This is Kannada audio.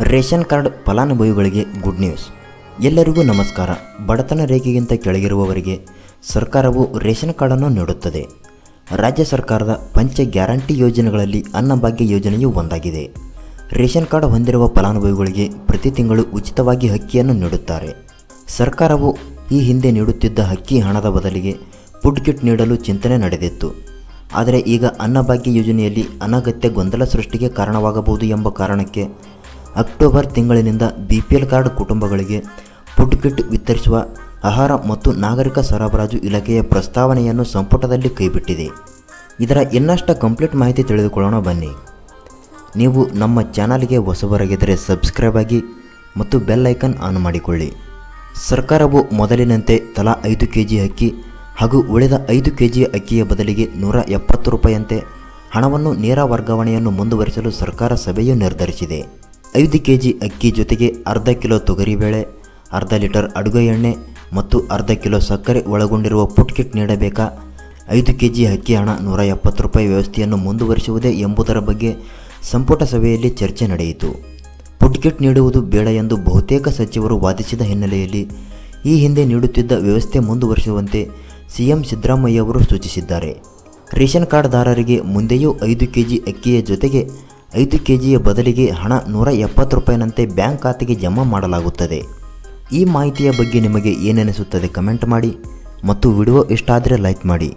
ರೇಷನ್ ಕಾರ್ಡ್ ಫಲಾನುಭವಿಗಳಿಗೆ ಗುಡ್ ನ್ಯೂಸ್. ಎಲ್ಲರಿಗೂ ನಮಸ್ಕಾರ. ಬಡತನ ರೇಖೆಗಿಂತ ಕೆಳಗಿರುವವರಿಗೆ ಸರ್ಕಾರವು ರೇಷನ್ ಕಾರ್ಡನ್ನು ನೀಡುತ್ತದೆ. ರಾಜ್ಯ ಸರ್ಕಾರದ ಪಂಚ ಗ್ಯಾರಂಟಿ ಯೋಜನೆಗಳಲ್ಲಿ ಅನ್ನಭಾಗ್ಯ ಯೋಜನೆಯೂ ಒಂದಾಗಿದೆ. ರೇಷನ್ ಕಾರ್ಡ್ ಹೊಂದಿರುವ ಫಲಾನುಭವಿಗಳಿಗೆ ಪ್ರತಿ ತಿಂಗಳು ಉಚಿತವಾಗಿ ಅಕ್ಕಿಯನ್ನು ನೀಡುತ್ತಾರೆ. ಸರ್ಕಾರವು ಈ ಹಿಂದೆ ನೀಡುತ್ತಿದ್ದ ಅಕ್ಕಿ ಹಣದ ಬದಲಿಗೆ ಫುಡ್ ಕಿಟ್ ನೀಡಲು ಚಿಂತನೆ ನಡೆದಿತ್ತು. ಆದರೆ ಈಗ ಅನ್ನಭಾಗ್ಯ ಯೋಜನೆಯಲ್ಲಿ ಅನಗತ್ಯ ಗೊಂದಲ ಸೃಷ್ಟಿಗೆ ಕಾರಣವಾಗಬಹುದು ಎಂಬ ಕಾರಣಕ್ಕೆ ಅಕ್ಟೋಬರ್ ತಿಂಗಳಿನಿಂದ ಬಿ ಪಿ ಎಲ್ ಕಾರ್ಡ್ ಕುಟುಂಬಗಳಿಗೆ ಫುಡ್ ಕಿಟ್ ವಿತರಿಸುವ ಆಹಾರ ಮತ್ತು ನಾಗರಿಕ ಸರಬರಾಜು ಇಲಾಖೆಯ ಪ್ರಸ್ತಾವನೆಯನ್ನು ಸಂಪುಟದಲ್ಲಿ ಕೈಬಿಟ್ಟಿದೆ. ಇದರ ಇನ್ನಷ್ಟು ಕಂಪ್ಲೀಟ್ ಮಾಹಿತಿ ತಿಳಿದುಕೊಳ್ಳೋಣ ಬನ್ನಿ. ನೀವು ನಮ್ಮ ಚಾನಲ್ಗೆ ಹೊಸಬರಾಗಿದ್ದರೆ ಸಬ್ಸ್ಕ್ರೈಬ್ ಆಗಿ ಮತ್ತು ಬೆಲ್ ಐಕನ್ ಆನ್ ಮಾಡಿಕೊಳ್ಳಿ. ಸರ್ಕಾರವು ಮೊದಲಿನಂತೆ ತಲಾ ಐದು ಕೆ ಜಿ ಅಕ್ಕಿ ಹಾಗೂ ಉಳಿದ ಐದು ಕೆ ಜಿ ಅಕ್ಕಿಯ ಬದಲಿಗೆ ನೂರ ಎಪ್ಪತ್ತು ರೂಪಾಯಿಯಂತೆ ಹಣವನ್ನು ನೇರ ವರ್ಗಾವಣೆಯನ್ನು ಮುಂದುವರಿಸಲು ಸರ್ಕಾರ ಸಭೆಯು ನಿರ್ಧರಿಸಿದೆ. ಐದು ಕೆ ಜಿ ಅಕ್ಕಿ ಜೊತೆಗೆ ಅರ್ಧ ಕಿಲೋ ತೊಗರಿಬೇಳೆ, ಅರ್ಧ ಲೀಟರ್ ಅಡುಗೆ ಎಣ್ಣೆ ಮತ್ತು ಅರ್ಧ ಕಿಲೋ ಸಕ್ಕರೆ ಒಳಗೊಂಡಿರುವ ಪುಟ್ಕಿಟ್ ನೀಡಬೇಕಾ? ಐದು ಕೆ ಜಿ ಅಕ್ಕಿ ಹಣ ನೂರ ಎಪ್ಪತ್ತು ರೂಪಾಯಿ ವ್ಯವಸ್ಥೆಯನ್ನು ಮುಂದುವರಿಸುವುದೇ ಎಂಬುದರ ಬಗ್ಗೆ ಸಂಪುಟ ಸಭೆಯಲ್ಲಿ ಚರ್ಚೆ ನಡೆಯಿತು. ಪುಟ್ಕಿಟ್ ಕಿಟ್ ನೀಡುವುದು ಬೇಡ ಎಂದು ಬಹುತೇಕ ಸಚಿವರು ವಾದಿಸಿದ ಹಿನ್ನೆಲೆಯಲ್ಲಿ ಈ ಹಿಂದೆ ನೀಡುತ್ತಿದ್ದ ವ್ಯವಸ್ಥೆ ಮುಂದುವರಿಸುವಂತೆ ಸಿಎಂ ಸಿದ್ದರಾಮಯ್ಯ ಅವರು ಸೂಚಿಸಿದ್ದಾರೆ. ರೇಷನ್ ಕಾರ್ಡ್ದಾರರಿಗೆ ಮುಂದೆಯೂ ಐದು ಕೆ ಜಿ ಅಕ್ಕಿಯ ಜೊತೆಗೆ ಐದು ಕೆ ಜಿಯ ಬದಲಿಗೆ ಹಣ ನೂರ ಎಪ್ಪತ್ತು ರೂಪಾಯಿನಂತೆ ಬ್ಯಾಂಕ್ ಖಾತೆಗೆ ಜಮಾ ಮಾಡಲಾಗುತ್ತದೆ. ಈ ಮಾಹಿತಿಯ ಬಗ್ಗೆ ನಿಮಗೆ ಏನೆನಿಸುತ್ತದೆ ಕಮೆಂಟ್ ಮಾಡಿ ಮತ್ತು ವಿಡಿಯೋ ಇಷ್ಟ ಆದರೆ ಲೈಕ್ ಮಾಡಿ.